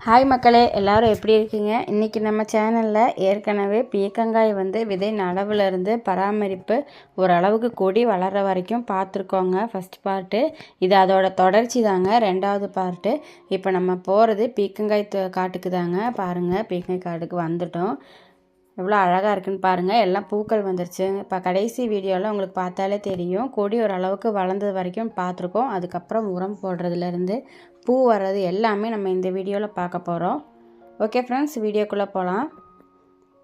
Hi மக்களே. எல்லாரும் எப்படி இருக்கீங்க? இன்றைக்கி நம்ம சேனலில் ஏற்கனவே பீக்கங்காய் வந்து விதை நடவுலேருந்து பராமரிப்பு ஓரளவுக்கு கொடி வளர்கிற வரைக்கும் பார்த்துருக்கோங்க. ஃபஸ்ட் பார்ட்டு இது அதோட தொடர்ச்சி தாங்க. ரெண்டாவது பார்ட்டு இப்போ நம்ம போகிறது பீக்கங்காய் காட்டுக்கு தாங்க. பாருங்கள் பீக்கங்காய் காட்டுக்கு வந்துட்டோம். எவ்வளோ அழகாக இருக்குன்னு பாருங்கள் எல்லாம் பூக்கள் வந்துருச்சு. இப்போ கடைசி வீடியோவில் உங்களுக்கு பார்த்தாலே தெரியும். கொடி ஓரளவுக்கு வளர்ந்தது வரைக்கும் பார்த்துருக்கோம். அதுக்கப்புறம் உரம் போடுறதுலேருந்து பூ வர்றது எல்லாமே நம்ம இந்த வீடியோவில் பார்க்க போகிறோம் ஓகே ஃப்ரெண்ட்ஸ் வீடியோக்குள்ளே போகலாம்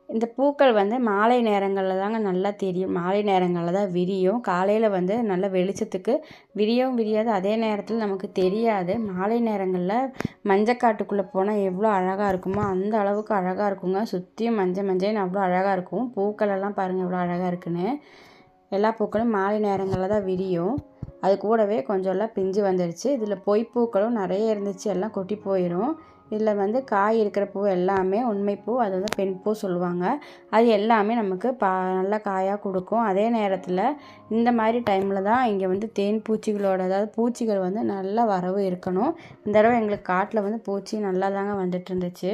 இந்த பூக்கள் வந்து மாலை நேரங்களில் தாங்க நல்லா தெரியும். மாலை நேரங்களில் தான் விரியும். காலையில் வந்து நல்ல வெளிச்சத்துக்கு விரியவும் விரியாது. அதே நேரத்தில் நமக்கு தெரியாது. மாலை நேரங்களில் மஞ்சக்காட்டுக்குள்ளே போனால் எவ்வளோ அழகாக இருக்குமோ அந்த அளவுக்கு அழகாக இருக்குங்க. சுற்றியும் மஞ்சள் மஞ்சள்னு அவ்வளோ அழகாக இருக்கும். பூக்கள் எல்லாம் பாருங்கள் எவ்வளோ அழகாக இருக்குன்னு. எல்லா பூக்களும் மாலை நேரங்களில் தான் விரியும். அது கூடவே கொஞ்சம் எல்லாம் பிஞ்சு வந்துடுச்சு இதில் பொய்ப்பூக்களும் நிறைய இருந்துச்சு. எல்லாம் கொட்டி போயிடும் இதில் வந்து காய் இருக்கிற பூ எல்லாமே உண்மை பூ. அது வந்து பெண் பூ சொல்லுவாங்க. அது எல்லாமே நமக்கு பா நல்லா காயாக கொடுக்கும். அதே நேரத்தில் இந்த மாதிரி டைமில் தான் இங்கே வந்து தேன் பூச்சிகளோட அதாவது பூச்சிகள் வந்து நல்லா வரவு இருக்கணும். இந்த தடவை எங்களுக்கு காட்டில் வந்து பூச்சி நல்லா தாங்க வந்துட்டு இருந்துச்சு.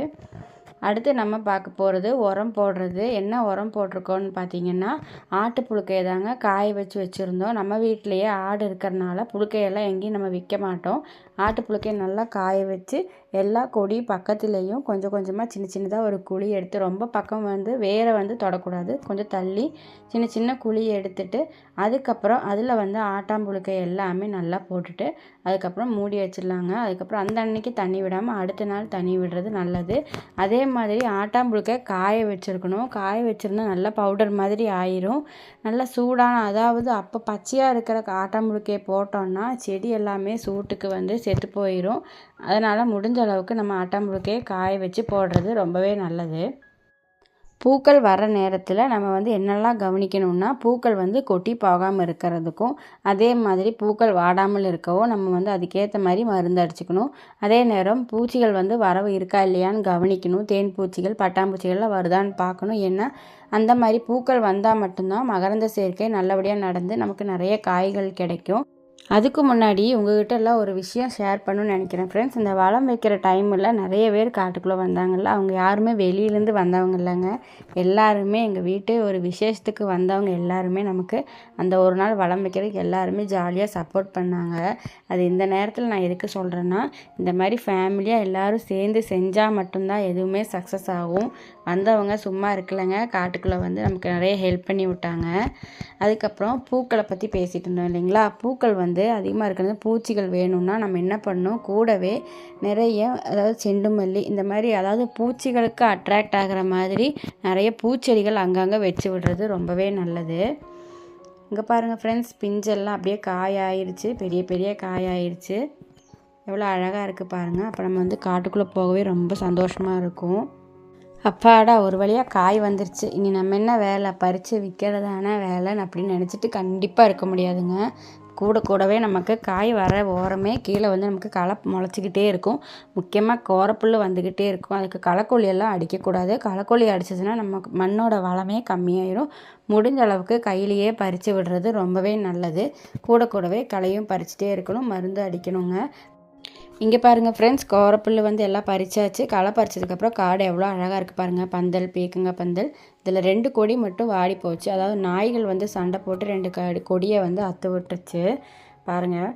அடுத்து நம்ம பார்க்க போகிறது உரம் போடுறது. என்ன உரம் போட்டிருக்கோன்னு பார்த்தீங்கன்னா ஆட்டு புழுக்கையை தாங்க காய வச்சு வச்சுருந்தோம். நம்ம வீட்டிலையே ஆடு இருக்கிறனால புழுக்கையெல்லாம் எங்கேயும் நம்ம விற்க மாட்டோம். ஆட்டு புழுக்கையை நல்லா காய வச்சு எல்லா கொடி பக்கத்துலேயும் கொஞ்சம் கொஞ்சமாக சின்ன சின்னதாக ஒரு குழி எடுத்து ரொம்ப பக்கம் வந்து வேரை வந்து தொடக்கூடாது. கொஞ்சம் தள்ளி சின்ன சின்ன குழி எடுத்துட்டு அதுக்கப்புறம் அதில் வந்து ஆட்டாம்புழுக்கை எல்லாமே நல்லா போட்டுட்டு அதுக்கப்புறம் மூடி வச்சிடலாங்க. அதுக்கப்புறம் அந்த அன்னைக்கு தண்ணி விடாமல் அடுத்த நாள் தண்ணி விடுறது நல்லது. அதே மாதிரி ஆட்டாம்புழுக்கை காய வச்சுருக்கணும். காய வச்சுருந்தா நல்லா பவுடர் மாதிரி ஆயிரும். நல்லா சூடான அதாவது அப்போ பச்சையாக இருக்கிற ஆட்டாம்புழுக்கையை போட்டோம்னா செடி எல்லாமே சூட்டுக்கு வந்து செத்து போயிடும் அதனால் முடிஞ்ச அளவுக்கு நம்ம ஆட்டாம்புழுக்கையை காய வச்சு போடுறது ரொம்பவே நல்லது. பூக்கள் வர நேரத்தில் நம்ம வந்து என்னெல்லாம் கவனிக்கணும்னா பூக்கள் வந்து கொட்டி போகாமல் இருக்கிறதுக்கும் அதே மாதிரி பூக்கள் வாடாமல் இருக்கவும் நம்ம வந்து அதுக்கேற்ற மாதிரி மருந்து அடிச்சுக்கணும். அதே நேரம் பூச்சிகள் வந்து வரவு இருக்கா இல்லையான்னு கவனிக்கணும். தேன் பூச்சிகள் பட்டாம்பூச்சிகள்லாம் வருதான்னு பார்க்கணும். ஏன்னா அந்த மாதிரி பூக்கள் வந்தால் மட்டும்தான் மகரந்த சேர்க்கை நல்லபடியாக நடந்து நமக்கு நிறைய காய்கள் கிடைக்கும். அதுக்கு முன்னாடி உங்ககிட்ட எல்லாம் ஒரு விஷயம் ஷேர் பண்ணணும்னு நினைக்கிறேன். ஃப்ரெண்ட்ஸ் இந்த வளம் வைக்கிற டைமில் நிறைய பேர் காட்டுக்குள்ளே வந்தாங்கல்ல அவங்க யாருமே வெளியிலேருந்து வந்தவங்க இல்லைங்க. எல்லாருமே எங்கள் வீட்டு ஒரு விசேஷத்துக்கு வந்தவங்க எல்லாருமே நமக்கு அந்த ஒரு நாள் வளம் வைக்கிறதுக்கு எல்லாருமே ஜாலியாக சப்போர்ட் பண்ணாங்க. அது இந்த நேரத்தில் நான் எதுக்கு சொல்கிறேன்னா இந்த மாதிரி ஃபேமிலியாக எல்லாரும் சேர்ந்து செஞ்சால் மட்டும்தான் எதுவுமே சக்ஸஸ் ஆகும். வந்தவங்க சும்மா இருக்கலைங்க காட்டுக்குள்ளே வந்து நமக்கு நிறைய ஹெல்ப் பண்ணி விட்டாங்க. அதுக்கப்புறம் பூக்களை பற்றி பேசிகிட்டு இருந்தோம் இல்லைங்களா? பூக்கள் வந்து அதிகமாக இருக்கிறது பூச்சிகள் வேணும்னா நம்ம என்ன பண்ணணும்? கூடவே நிறைய அதாவது செண்டு மல்லி இந்த மாதிரி அதாவது பூச்சிகளுக்கு அட்ராக்ட் ஆகிற மாதிரி நிறைய பூச்செடிகள் அங்கங்கே வச்சு விடுறது ரொம்பவே நல்லது. இங்கே பாருங்கள் ஃப்ரெண்ட்ஸ் பிஞ்செல்லாம் அப்படியே காய் ஆயிருச்சு பெரிய பெரிய காய் ஆயிருச்சு எவ்வளோ அழகாக இருக்குது பாருங்கள் அப்போ நம்ம வந்து காட்டுக்குள்ளே போகவே ரொம்ப சந்தோஷமாக இருக்கும். அப்பாடா ஒரு வழியாக காய் வந்துருச்சு. இனி நம்ம என்ன வேலை? பறித்து விற்கிறதான வேலைன்னு அப்படின்னு நினச்சிட்டு கண்டிப்பாக இருக்க முடியாதுங்க. கூட கூடவே நமக்கு காய் வர ஓரமே கீழே வந்து நமக்கு களை முளைச்சிக்கிட்டே இருக்கும். முக்கியமாக கோரப்புல் வந்துக்கிட்டே இருக்கும். அதுக்கு களைக்கொல்லியெல்லாம் அடிக்கக்கூடாது. களைக்கொல்லி அடிச்சிச்சுன்னா நம்ம மண்ணோட வளமே கம்மியாயிரும். முடிஞ்ச அளவுக்கு கையிலேயே பறித்து விடுறது ரொம்பவே நல்லது. கூட கூடவே களையும் பறிச்சுட்டே இருக்கணும். மருந்து அடிக்கணுங்க. இங்கே பாருங்கள் ஃப்ரெண்ட்ஸ் கோரப்புல் வந்து எல்லாம் பறிச்சாச்சு. களை பறிச்சதுக்கப்புறம் காடு எவ்வளோ அழகாக இருக்குது பாருங்கள் பந்தல் பீக்கங்க பந்தல். இதில் ரெண்டு கொடி மட்டும் வாடி போச்சு. அதாவது நாய்கள் வந்து சண்டை போட்டு ரெண்டு க கொடியை வந்து அத்து விட்டுருச்சு. பாருங்கள்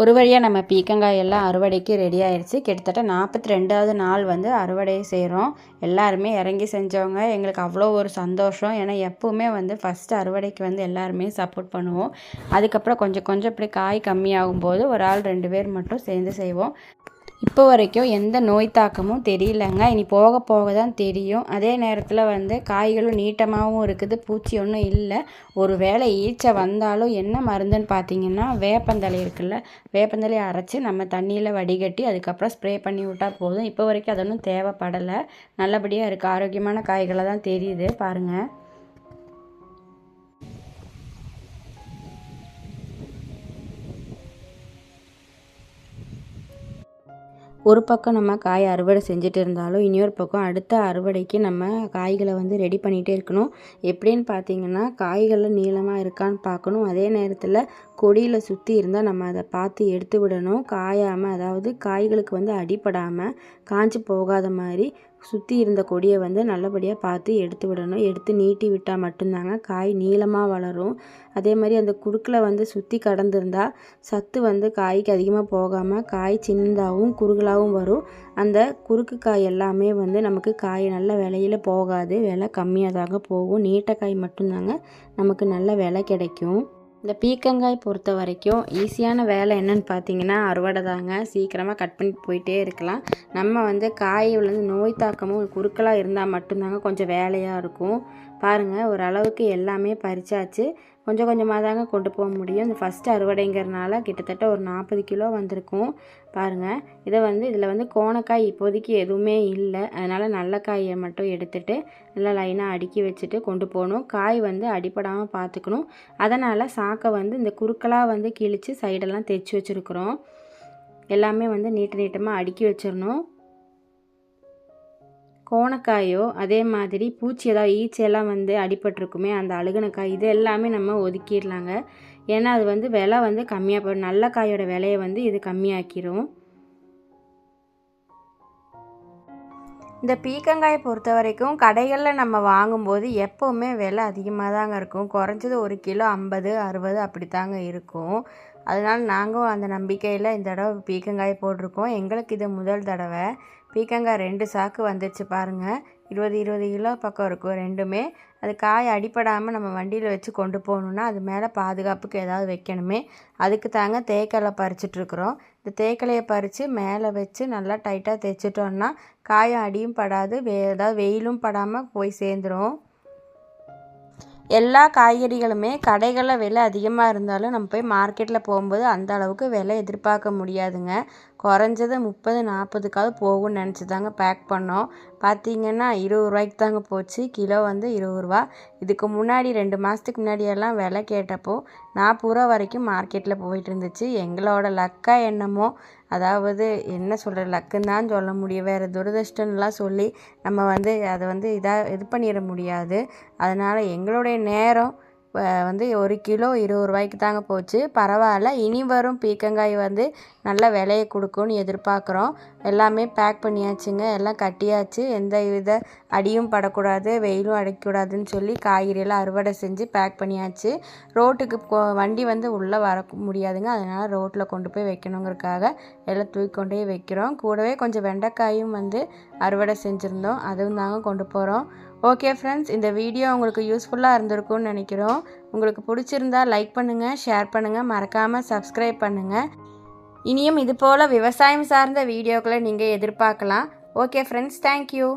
ஒரு வழியாக நம்ம பீக்கங்காய் எல்லாம் அறுவடைக்கு ரெடி ஆயிடுச்சு. கிட்டத்தட்ட நாற்பத்தி ரெண்டாவது நாள் வந்து அறுவடை செய்கிறோம் எல்லாருமே இறங்கி செஞ்சவங்க. எங்களுக்கு அவ்வளோ ஒரு சந்தோஷம். ஏன்னா எப்போவுமே வந்து ஃபஸ்ட்டு அறுவடைக்கு வந்து எல்லாருமே சப்போர்ட் பண்ணுவோம். அதுக்கப்புறம் கொஞ்சம் கொஞ்சம் இப்படி காய் கம்மியாகும் போது ஒரு ஆள் ரெண்டு பேர் மட்டும் சேர்ந்து செய்வோம். இப்போ வரைக்கும் எந்த நோய் தாக்கமும் தெரியலங்க. இனி போக போக தான் தெரியும். அதே நேரத்தில் வந்து காய்களும் நீட்டமாகவும் இருக்குது. பூச்சி ஒன்றும் இல்லை. ஒரு வேளை ஈச்சை வந்தாலும் என்ன மருந்துன்னு பார்த்தீங்கன்னா வேப்பந்தலை இருக்குல்ல. வேப்பந்தலையை அரைச்சி நம்ம தண்ணியில் வடிகட்டி அதுக்கப்புறம் ஸ்ப்ரே பண்ணி விட்டால் போதும். இப்போ வரைக்கும் அது ஒன்றும் தேவைப்படலை. நல்லபடியாக இருக்குது ஆரோக்கியமான காய்களை தான் தெரியுது. பாருங்கள் ஒரு பக்கம் நம்ம காய் அறுவடை செஞ்சுட்டு இருந்தாலும் இன்னொரு பக்கம் அடுத்த அறுவடைக்கு நம்ம காய்களை வந்து ரெடி பண்ணிகிட்டே இருக்கணும். எப்படின்னு பார்த்தீங்கன்னா காய்களில் நீளமாக இருக்கான்னு பார்க்கணும். அதே நேரத்தில் கொடியில் சுற்றி இருந்தால் நம்ம அதை பார்த்து எடுத்து விடணும். காயாமல் அதாவது காய்களுக்கு வந்து அடிப்படாமல் காஞ்சி போகாத மாதிரி சுற்றி இருந்த கொடியை வந்து நல்லபடியாக பார்த்து எடுத்து விடணும். எடுத்து நீட்டி விட்டால் மட்டும்தாங்க. காய் நீளமாக வளரும். அதே மாதிரி அந்த குறுக்கில் வந்து சுற்றி கடந்திருந்தா சத்து வந்து காய்க்கு அதிகமாக போகாமல் காய் சின்னதாகவும் குறுகலாகவும் வரும். அந்த குறுக்கு காய் எல்லாமே வந்து நமக்கு காய் நல்ல விலையில் போகாது. விலை கம்மியாக தாங்க போகும். நீட்ட காய் மட்டும்தாங்க நமக்கு நல்ல விலை கிடைக்கும். இந்த பீக்கங்காய் பொறுத்த வரைக்கும் ஈஸியான வேலை என்னன்னு பார்த்தீங்கன்னா அறுவடை தாங்க. சீக்கிரமாக கட் பண்ணிட்டு போயிட்டே இருக்கலாம். நம்ம வந்து காய் வந்து நோய் தாக்கமும் குறுக்கலாக இருந்தால் மட்டும்தாங்க கொஞ்சம் வேலையாக இருக்கும். பாருங்கள் ஓரளவுக்கு எல்லாமே பறிச்சாச்சு. கொஞ்சம் கொஞ்சமாக தாங்க கொண்டு போக முடியும். இந்த ஃபஸ்ட்டு அறுவடைங்கிறனால கிட்டத்தட்ட ஒரு நாற்பது கிலோ வந்திருக்கும். பாருங்கள் இதை வந்து இதில் வந்து கோணக்காய் இப்போதைக்கு எதுவுமே இல்லை. அதனால் நல்ல காயை மட்டும் எடுத்துட்டு நல்லா லைனாக அடுக்கி வச்சுட்டு கொண்டு போகணும். காய் வந்து அடிப்படாமல் பார்த்துக்கணும். அதனால் சாக்கை வந்து இந்த குறுக்களாக வந்து கிழித்து சைடெல்லாம் தைச்சி வச்சுருக்குறோம். எல்லாமே வந்து நீட்ட நீட்டமாக அடுக்கி வச்சிடணும். கோணக்காயோ அதே மாதிரி பூச்சி ஏதாவது ஈச்சியெல்லாம் வந்து அடிபட்டிருக்குமே அந்த அழுகுனக்காய் இது எல்லாமே நம்ம ஒதுக்கிடலாங்க. ஏன்னா அது வந்து விலை வந்து கம்மியாக போயிடும். நல்ல காயோட விலையை வந்து இது கம்மியாக்கிரும். இந்த பீக்கங்காயை பொறுத்த வரைக்கும் கடைகளில் நம்ம வாங்கும்போது எப்போவுமே விலை அதிகமாக தாங்க இருக்கும். குறைஞ்சது ஒரு கிலோ ஐம்பது அறுபது அப்படி தாங்க இருக்கும். அதனால் நாங்களும் அந்த நம்பிக்கையில் இந்த தடவை பீக்கங்காய் போட்டிருக்கோம். எங்களுக்கு இது முதல் தடவை. பீக்கங்காய் ரெண்டு சாக்கு வந்துச்சு பாருங்கள் இருபது இருபது கிலோ பக்கம் இருக்கும் ரெண்டுமே. அது காய் அடிப்படாமல் நம்ம வண்டியில் வச்சு கொண்டு போகணுன்னா அது மேலே பாதுகாப்புக்கு ஏதாவது வைக்கணுமே. அதுக்கு தாங்க தேக்கலை பறிச்சிட்ருக்குறோம் இந்த தேக்கலையை பறித்து மேலே வச்சு நல்லா டைட்டாக தைச்சிட்டோன்னா காயம் அடியும் படாது. வே ஏதாவது வெயிலும் படாமல் போய் சேர்ந்துடும் எல்லா காய்கறிகளுமே கடைகளில் விலை அதிகமாக இருந்தாலும் நம்ம போய் மார்க்கெட்டில் போகும்போது அந்த அளவுக்கு விலை எதிர்பார்க்க முடியாதுங்க. குறைஞ்சது முப்பது நாற்பதுக்காவது போகும்னு நினச்சி தாங்க பேக் பண்ணோம். பார்த்தீங்கன்னா இருபது ரூபாய்க்கு தாங்க போச்சு. கிலோ வந்து இருபது ரூபா. இதுக்கு முன்னாடி ரெண்டு மாதத்துக்கு முன்னாடியெல்லாம் விலை கேட்டப்போ நாற்பது ரூபா வரைக்கும் மார்க்கெட்டில் போயிட்டு இருந்துச்சு. எங்களோட லக்கா என்னமோ அதாவது என்ன சொல்கிற லக்குன்னு தான் சொல்ல முடியும். வேறு துரதிர்ஷ்டம்லாம் சொல்லி நம்ம வந்து அதை வந்து இதாக இது பண்ணிட முடியாது. அதனால் எங்களுடைய நேரம் வந்து ஒரு கிலோ இருபது ரூபாய்க்கு தாங்க போச்சு. பரவாயில்ல. இனி வரும் பீக்கங்காய் வந்து நல்ல விலையை கொடுக்கும்னு எதிர்பார்க்குறோம். எல்லாமே பேக் பண்ணியாச்சுங்க. எல்லாம் கட்டியாச்சு. எந்த வித அடியும் படக்கூடாது வெயிலும் அடைக்கக்கூடாதுன்னு சொல்லி காய்கறியெல்லாம் அறுவடை செஞ்சு பேக் பண்ணியாச்சு. ரோட்டுக்கு வண்டி வந்து உள்ளே வர முடியாதுங்க. அதனால் ரோட்டில் கொண்டு போய் வைக்கணுங்கிறதுக்காக எல்லாம் தூக்கி கொண்டே வைக்கிறோம். கூடவே கொஞ்சம் வெண்டைக்காயும் வந்து அறுவடை செஞ்சுருந்தோம். அதுவும் தாங்க கொண்டு போகிறோம் ஓகே ஃப்ரெண்ட்ஸ் இந்த வீடியோ உங்களுக்கு யூஸ்ஃபுல்லாக இருந்திருக்கும்னு நினைக்கிறோம். உங்களுக்கு பிடிச்சிருந்தா லைக் பண்ணுங்கள் ஷேர் பண்ணுங்கள் மறக்காமல் சப்ஸ்கிரைப் பண்ணுங்கள் இனியும் இது போல் விவசாயம் சார்ந்த வீடியோக்களை நீங்கள் எதிர்பார்க்கலாம். Okay friends thank you